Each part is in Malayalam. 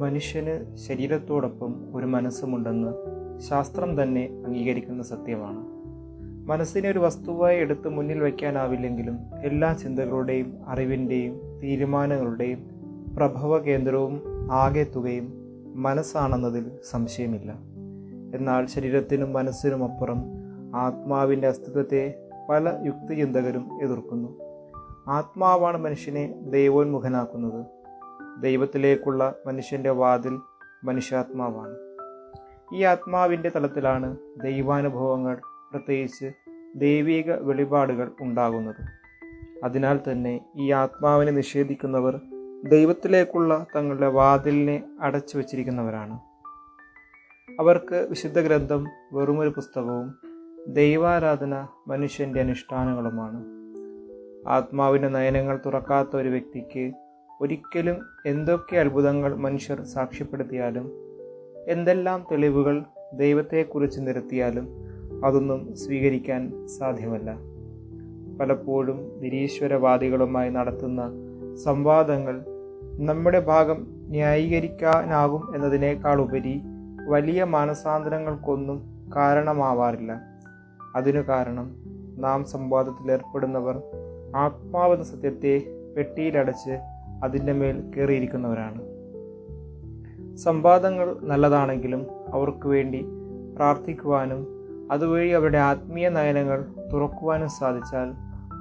മനുഷ്യന് ശരീരത്തോടൊപ്പം ഒരു മനസ്സുമുണ്ടെന്ന് ശാസ്ത്രം തന്നെ അംഗീകരിക്കുന്ന സത്യമാണ്. മനസ്സിനെ ഒരു വസ്തുവായി എടുത്ത് മുന്നിൽ വയ്ക്കാനാവില്ലെങ്കിലും എല്ലാ ചിന്തകളുടെയും അറിവിന്റെയും തീരുമാനങ്ങളുടെയും പ്രഭവ കേന്ദ്രവും തുകയും മനസ്സാണെന്നതിൽ സംശയമില്ല. എന്നാൽ ശരീരത്തിനും മനസ്സിനും അപ്പുറം ആത്മാവിന്റെ അസ്തിത്വത്തെ പല യുക്തിചിന്തകരും എതിർക്കുന്നു. ആത്മാവാണ് മനുഷ്യനെ ദൈവോന്മുഖനാക്കുന്നത്. ദൈവത്തിലേക്കുള്ള മനുഷ്യന്റെ വാതിൽ മനുഷ്യാത്മാവാണ്. ഈ ആത്മാവിന്റെ തലത്തിലാണ് ദൈവാനുഭവങ്ങൾ പ്രത്യേകിച്ച് ദൈവിക വെളിപാടുകൾ ഉണ്ടാകുന്നത്. അതിനാൽ തന്നെ ഈ ആത്മാവിനെ നിഷേധിക്കുന്നവർ ദൈവത്തിലേക്കുള്ള തങ്ങളുടെ വാതിലിനെ അടച്ചു വച്ചിരിക്കുന്നവരാണ്. അവർക്ക് വിശുദ്ധ ഗ്രന്ഥം വെറുമൊരു പുസ്തകവും ദൈവാരാധന മനുഷ്യന്റെ അനുഷ്ഠാനങ്ങളുമാണ്. ആത്മാവിന്റെ നയനങ്ങൾ തുറക്കാത്ത ഒരു വ്യക്തിക്ക് ഒരിക്കലും എന്തൊക്കെ അത്ഭുതങ്ങൾ മനുഷ്യർ സാക്ഷ്യപ്പെടുത്തിയാലും എന്തെല്ലാം തെളിവുകൾ ദൈവത്തെക്കുറിച്ച് നിരത്തിയാലും അതൊന്നും സ്വീകരിക്കാൻ സാധ്യമല്ല. പലപ്പോഴും നിരീശ്വരവാദികളുമായി നടത്തുന്ന സംവാദങ്ങൾ നമ്മുടെ ഭാഗം ന്യായീകരിക്കാനാകും എന്നതിനേക്കാൾ ഉപരി വലിയ മാനസാന്തരങ്ങൾക്കൊന്നും കാരണമാവാറില്ല. അതിനു കാരണം നാം സംവാദത്തിൽ ഏർപ്പെടുന്നവർ ആത്മാവെന്ന സത്യത്തെ പെട്ടിയിലടച്ച് അതിന്റെ മേൽ കയറിയിരിക്കുന്നവരാണ്. സംവാദങ്ങൾ നല്ലതാണെങ്കിലും അവർക്ക് വേണ്ടി പ്രാർത്ഥിക്കുവാനും അതുവഴി അവരുടെ ആത്മീയ നയനങ്ങൾ തുറക്കുവാനും സാധിച്ചാൽ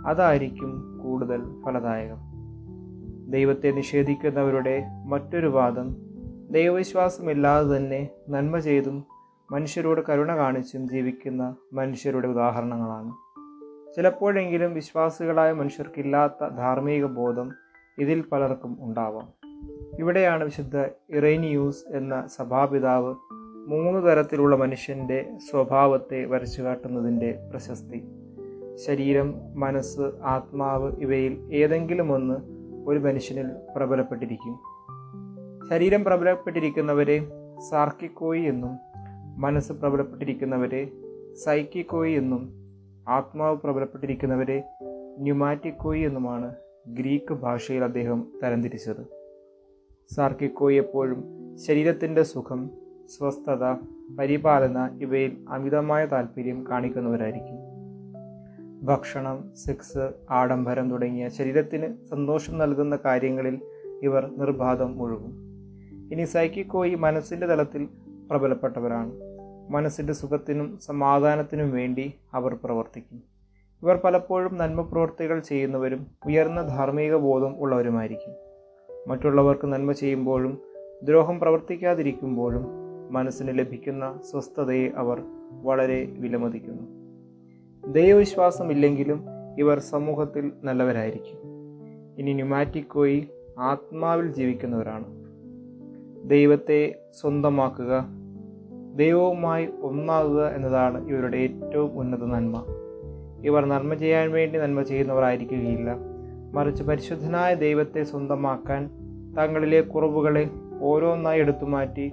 അതായിരിക്കും കൂടുതൽ ഫലദായകം. ദൈവത്തെ നിഷേധിക്കുന്നവരുടെ മറ്റൊരു വാദം ദൈവവിശ്വാസമില്ലാതെ തന്നെ നന്മ ചെയ്തും മനുഷ്യരോട് കരുണ കാണിച്ചും ജീവിക്കുന്ന മനുഷ്യരുടെ ഉദാഹരണങ്ങളാണ്. ചിലപ്പോഴെങ്കിലും വിശ്വാസികളായ മനുഷ്യർക്കില്ലാത്ത ധാർമ്മിക ബോധം ഇതിൽ പലർക്കും ഉണ്ടാവാം. ഇവിടെയാണ് വിശുദ്ധ ഇറേനിയൂസ് എന്ന സഭാപിതാവ് മൂന്ന് തരത്തിലുള്ള മനുഷ്യന്റെ സ്വഭാവത്തെ വരച്ചു കാട്ടുന്നതിന്റെ പ്രശസ്തി. ശരീരം മനസ്സ് ആത്മാവ് ഇവയിൽ ഏതെങ്കിലും ഒന്ന് ഒരു മനുഷ്യനിൽ പ്രബലപ്പെട്ടിരിക്കും. ശരീരം പ്രബലപ്പെട്ടിരിക്കുന്നവരെ സാർക്കിക്കോയി എന്നും മനസ്സ് പ്രബലപ്പെട്ടിരിക്കുന്നവരെ സൈക്കിക്കോയി എന്നും ആത്മാവ് പ്രബലപ്പെട്ടിരിക്കുന്നവരെ ന്യൂമാറ്റിക്കോയി എന്നുമാണ് ഗ്രീക്ക് ഭാഷയിൽ അദ്ദേഹം തരംതിരിച്ചത്. സാർക്കിക്കോയെപ്പോഴും ശരീരത്തിന്റെ സുഖം സ്വസ്ഥത പരിപാലന ഇവയിൽ അമിതമായ താല്പര്യം കാണിക്കുന്നവരായിരിക്കും. ഭക്ഷണം സെക്സ് ആഡംബരം തുടങ്ങിയ ശരീരത്തിന് സന്തോഷം നൽകുന്ന കാര്യങ്ങളിൽ ഇവർ നിർബാധം മുഴുകും. ഇനി സൈക്കിക്കോയി മനസ്സിന്റെ തലത്തിൽ പ്രബലപ്പെട്ടവരാണ്. മനസ്സിന്റെ സുഖത്തിനും സമാധാനത്തിനും വേണ്ടി അവർ പ്രവർത്തിക്കും. ഇവർ പലപ്പോഴും നന്മ പ്രവർത്തികൾ ചെയ്യുന്നവരും ഉയർന്ന ധാർമ്മിക ബോധം ഉള്ളവരുമായിരിക്കും. മറ്റുള്ളവർക്ക് നന്മ ചെയ്യുമ്പോഴും ദ്രോഹം പ്രവർത്തിക്കാതിരിക്കുമ്പോഴും മനസ്സിന് ലഭിക്കുന്ന സ്വസ്ഥതയെ അവർ വളരെ വിലമതിക്കുന്നു. ദൈവവിശ്വാസമില്ലെങ്കിലും ഇവർ സമൂഹത്തിൽ നല്ലവരായിരിക്കും. ഇനി ന്യൂമാറ്റിക്കോയി ആത്മാവിൽ ജീവിക്കുന്നവരാണ്. ദൈവത്തെ സ്വന്തമാക്കുക ദൈവവുമായി ഒന്നാകുക എന്നതാണ് ഇവരുടെ ഏറ്റവും ഉന്നത നന്മ. ഇവർ നന്മ ചെയ്യാൻ വേണ്ടി നന്മ ചെയ്യുന്നവരായിരിക്കുകയില്ല. മറിച്ച് പരിശുദ്ധനായ ദൈവത്തെ സ്വന്തമാക്കാൻ തങ്ങളിലെ കുറവുകളെ ഓരോന്നായി എടുത്തു മാറ്റി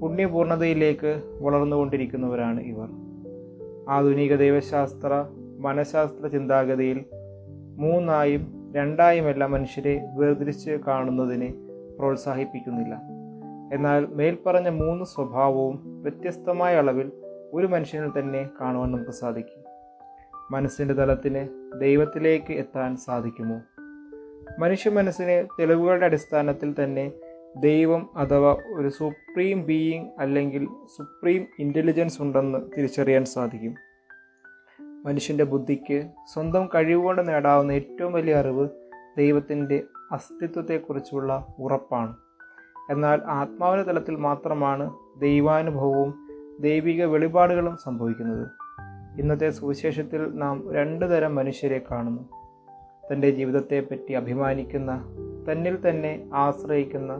പുണ്യപൂർണതയിലേക്ക് വളർന്നുകൊണ്ടിരിക്കുന്നവരാണ് ഇവർ. ആധുനിക ദൈവശാസ്ത്ര മനഃശാസ്ത്ര ചിന്താഗതിയിൽ മൂന്നായും രണ്ടായുമെല്ലാം മനുഷ്യരെ വേർതിരിച്ച് കാണുന്നതിനെ പ്രോത്സാഹിപ്പിക്കുന്നില്ല. എന്നാൽ മേൽപ്പറഞ്ഞ മൂന്ന് സ്വഭാവവും വ്യത്യസ്തമായ അളവിൽ ഒരു മനുഷ്യനിൽ തന്നെ കാണുവാൻ നമുക്ക് സാധിക്കും. മനസ്സിന്റെ തലത്തിന് ദൈവത്തിലേക്ക് എത്താൻ സാധിക്കുമോ? മനുഷ്യ മനസ്സിന് തെളിവുകളുടെ അടിസ്ഥാനത്തിൽ തന്നെ ദൈവം അഥവാ ഒരു സുപ്രീം ബീയിങ് അല്ലെങ്കിൽ സുപ്രീം ഇന്റലിജൻസ് ഉണ്ടെന്ന് തിരിച്ചറിയാൻ സാധിക്കും. മനുഷ്യന്റെ ബുദ്ധിക്ക് സ്വന്തം കഴിവുകൊണ്ട് നേടാവുന്ന ഏറ്റവും വലിയ അറിവ് ദൈവത്തിന്റെ അസ്തിത്വത്തെക്കുറിച്ചുള്ള ഉറപ്പാണ്. എന്നാൽ ആത്മാവിന്റെ തലത്തിൽ മാത്രമാണ് ദൈവാനുഭവവും ദൈവിക വെളിപാടുകളും സംഭവിക്കുന്നത്. ഇന്നത്തെ സുവിശേഷത്തിൽ നാം രണ്ടു തരം മനുഷ്യരെ കാണുന്നു. തന്റെ ജീവിതത്തെപ്പറ്റി അഭിമാനിക്കുന്ന തന്നിൽ തന്നെ ആശ്രയിക്കുന്ന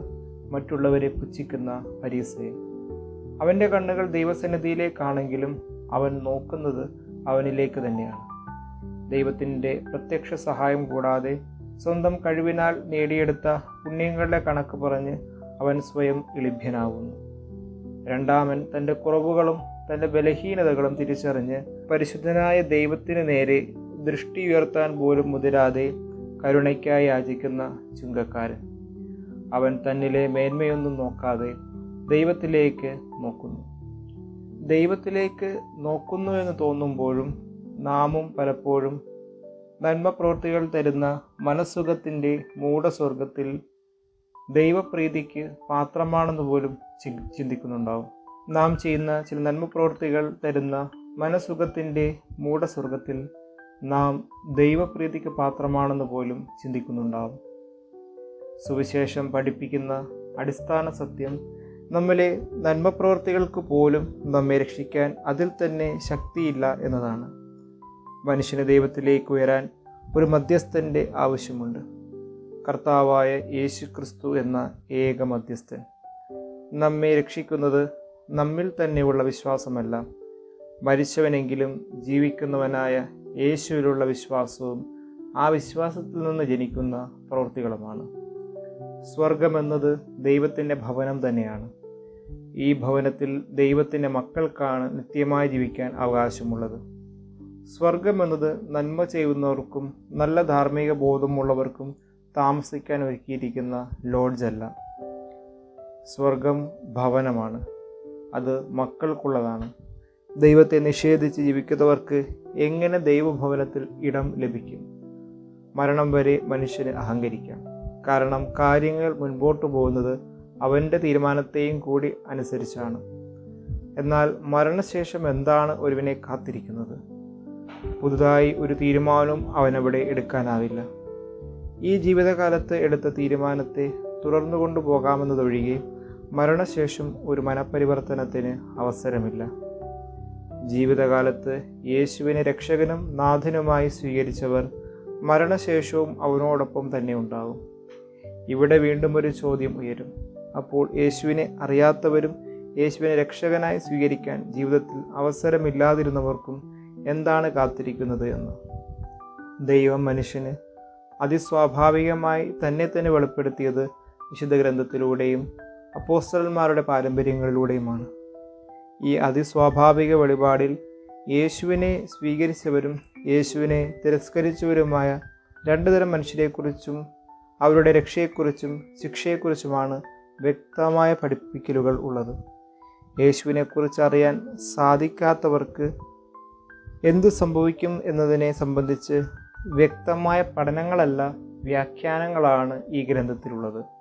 മറ്റുള്ളവരെ പുച്ഛിക്കുന്ന പരീസയെ. അവന്റെ കണ്ണുകൾ ദൈവസന്നിധിയിലേക്കാണെങ്കിലും അവൻ നോക്കുന്നത് അവനിലേക്ക് തന്നെയാണ്. ദൈവത്തിന്റെ പ്രത്യക്ഷ സഹായം കൂടാതെ സ്വന്തം കഴിവിനാൽ നേടിയെടുത്ത പുണ്യങ്ങളുടെ കണക്ക് പറഞ്ഞ് അവൻ സ്വയം ഇളിഭ്യനാകുന്നു രണ്ടാമൻ തന്റെ കുറവുകളും തന്റെ ബലഹീനതകളും തിരിച്ചറിഞ്ഞ് പരിശുദ്ധനായ ദൈവത്തിന് നേരെ ദൃഷ്ടി ഉയർത്താൻ പോലും മുതിരാതെ കരുണയ്ക്കായി യാചിക്കുന്ന ചുങ്കക്കാരൻ. അവൻ തന്നിലെ മേന്മയൊന്നും നോക്കാതെ ദൈവത്തിലേക്ക് നോക്കുന്നു. ദൈവത്തിലേക്ക് നോക്കുന്നു എന്ന് തോന്നുമ്പോഴും നാമും പലപ്പോഴും നന്മ പ്രവൃത്തികൾ തരുന്ന മനസ്സുഖത്തിന്റെ മൂഢസ്വർഗത്തിൽ ദൈവപ്രീതിക്ക് പാത്രമാണെന്ന് പോലും ചിന്തിക്കുന്നുണ്ടാവും. നാം ചെയ്യുന്ന ചില നന്മ പ്രവൃത്തികൾ തരുന്ന മനസ്സുഖത്തിന്റെ മൂഢസ്വർഗത്തിൽ നാം ദൈവപ്രീതിക്ക് പാത്രമാണെന്ന് പോലും ചിന്തിക്കുന്നുണ്ടാവും. സുവിശേഷം പഠിപ്പിക്കുന്ന അടിസ്ഥാന സത്യം നമ്മളെ നന്മ പ്രവൃത്തികൾക്ക് പോലും നമ്മെ രക്ഷിക്കാൻ അതിൽ തന്നെ ശക്തിയില്ല എന്നതാണ്. മനുഷ്യന് ദൈവത്തിലേക്ക് ഉയരാൻ ഒരു മധ്യസ്ഥന്റെ ആവശ്യമുണ്ട്. കർത്താവായ യേശു ക്രിസ്തു എന്ന ഏക മധ്യസ്ഥൻ നമ്മെ രക്ഷിക്കുന്നത് നമ്മിൽ തന്നെയുള്ള വിശ്വാസമല്ല. മരിച്ചവനെങ്കിലും ജീവിക്കുന്നവനായ യേശുവിലുള്ള വിശ്വാസവും ആ വിശ്വാസത്തിൽ നിന്ന് ജനിക്കുന്ന പ്രവൃത്തികളുമാണ്. സ്വർഗമെന്നത് ദൈവത്തിന്റെ ഭവനം തന്നെയാണ്. ഈ ഭവനത്തിൽ ദൈവത്തിന്റെ മക്കൾക്കാണ് നിത്യമായി ജീവിക്കാൻ അവകാശമുള്ളത്. സ്വർഗമെന്നത് നന്മ ചെയ്യുന്നവർക്കും നല്ല ധാർമ്മിക ബോധമുള്ളവർക്കും താമസിക്കാൻ ഒരുക്കിയിരിക്കുന്ന ലോഡ്ജല്ല. സ്വർഗം ഭവനമാണ്. അത് മക്കൾക്കുള്ളതാണ്. ദൈവത്തെ നിഷേധിച്ച് ജീവിക്കുന്നവർക്ക് എങ്ങനെ ദൈവഭവനത്തിൽ ഇടം ലഭിക്കും? മരണം വരെ മനുഷ്യന് അഹങ്കരിക്കാം. കാരണം കാര്യങ്ങൾ മുൻപോട്ട് പോകുന്നത് അവന്റെ തീരുമാനത്തെയും കൂടി അനുസരിച്ചാണ്. എന്നാൽ മരണശേഷം എന്താണ് ഒരുവിനെ കാത്തിരിക്കുന്നത്? പുതുതായി ഒരു തീരുമാനവും അവനവിടെ എടുക്കാനാവില്ല. ഈ ജീവിതകാലത്ത് എടുത്ത തീരുമാനത്തെ തുടർന്നു കൊണ്ടുപോകാമെന്നതൊഴികെ മരണശേഷം ഒരു മനപരിവർത്തനത്തിന് അവസരമില്ല. ജീവിതകാലത്ത് യേശുവിനെ രക്ഷകനും നാഥനുമായി സ്വീകരിച്ചവർ മരണശേഷവും അവനോടൊപ്പം തന്നെ ഉണ്ടാകും ഇവിടെ വീണ്ടും ഒരു ചോദ്യം ഉയരും. അപ്പോൾ യേശുവിനെ അറിയാത്തവരും യേശുവിനെ രക്ഷകനായി സ്വീകരിക്കാൻ ജീവിതത്തിൽ അവസരമില്ലാതിരുന്നവർക്കും എന്താണ് കാത്തിരിക്കുന്നത് എന്ന്? ദൈവം മനുഷ്യന് അതിസ്വാഭാവികമായി തന്നെ തന്നെ വെളിപ്പെടുത്തിയത് വിശുദ്ധ ഗ്രന്ഥത്തിലൂടെയും അപ്പോസ്റ്റലന്മാരുടെ പാരമ്പര്യങ്ങളിലൂടെയുമാണ്. ഈ അതിസ്വാഭാവിക വെളിപാടിൽ യേശുവിനെ സ്വീകരിച്ചവരും യേശുവിനെ തിരസ്കരിച്ചവരുമായ രണ്ടു തരം മനുഷ്യരെക്കുറിച്ചും അവരുടെ രക്ഷയെക്കുറിച്ചും ശിക്ഷയെക്കുറിച്ചുമാണ് വ്യക്തമായ പഠിപ്പിക്കലുകൾ ഉള്ളത്. യേശുവിനെക്കുറിച്ച് അറിയാൻ സാധിക്കാത്തവർക്ക് എന്തു സംഭവിക്കും എന്നതിനെ സംബന്ധിച്ച് വ്യക്തമായ പഠനങ്ങളല്ല വ്യാഖ്യാനങ്ങളാണ് ഈ ഗ്രന്ഥത്തിലുള്ളത്.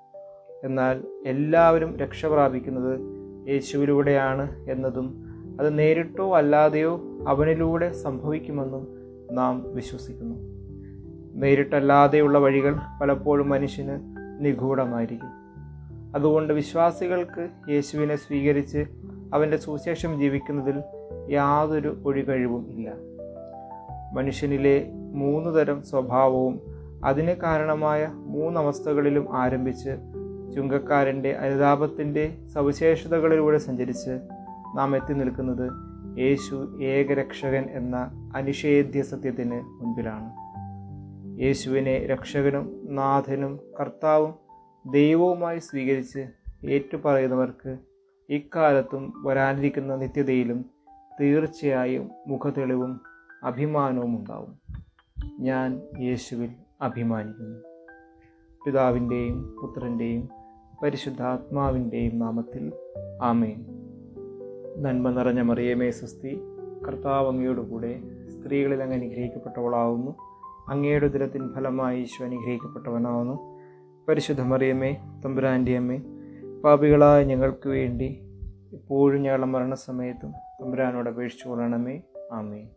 എന്നാൽ എല്ലാവരും രക്ഷ പ്രാപിക്കുന്നത് യേശുവിലൂടെയാണ് എന്നതും അത് നേരിട്ടോ അല്ലാതെയോ അവനിലൂടെ സംഭവിക്കുമെന്നും നാം വിശ്വസിക്കുന്നു. നേരിട്ടല്ലാതെയുള്ള വഴികൾ പലപ്പോഴും മനുഷ്യന് നിഗൂഢമായിരിക്കും. അതുകൊണ്ട് വിശ്വാസികൾക്ക് യേശുവിനെ സ്വീകരിച്ച് അവന്റെ സുശേഷം ജീവിക്കുന്നതിൽ യാതൊരു ഒഴികഴിവും ഇല്ല. മനുഷ്യനിലെ മൂന്ന് തരം സ്വഭാവവും അതിന് കാരണമായ മൂന്നവസ്ഥകളിലും ആരംഭിച്ച് ചുങ്കക്കാരന്റെ അനുതാപത്തിന്റെ സവിശേഷതകളിലൂടെ സഞ്ചരിച്ച് നാം എത്തി നിൽക്കുന്നത് യേശു ഏകരക്ഷകൻ എന്ന അനിഷേധ്യ സത്യത്തിന് മുൻപിലാണ്. യേശുവിനെ രക്ഷകനും നാഥനും കർത്താവും ദൈവവുമായി സ്വീകരിച്ച് ഏറ്റുപറയുന്നവർക്ക് ഇക്കാലത്തും വരാനിരിക്കുന്ന നിത്യതയിലും തീർച്ചയായും മുഖതെളിവും അഭിമാനവും ഉണ്ടാവും. ഞാൻ യേശുവിൽ അഭിമാനിക്കുന്നു. പിതാവിന്റെയും പുത്രന്റെയും പരിശുദ്ധാത്മാവിന്റെയും നാമത്തിൽ ആമേൻ. നന്മ നിറഞ്ഞ മറിയമേ സുസ്തി കർത്താവ് അങ്ങയുടെ കൂടെ സ്ത്രീകളിൽ അങ്ങ് അനുഗ്രഹിക്കപ്പെട്ടവളാവുന്നു. അങ്ങയുടെ ഉദരത്തിൻ ഫലമായി ഈശോ അനുഗ്രഹിക്കപ്പെട്ടവനാവുന്നു. പരിശുദ്ധ മറിയമേ തമ്പുരാന്റെ അമ്മേ പാപികളായ ഞങ്ങൾക്ക് വേണ്ടി എപ്പോഴും ഞങ്ങളുടെ മരണസമയത്തും തമ്പുരാനോട് അപേക്ഷിച്ചു കൊള്ളണമേ ആമേ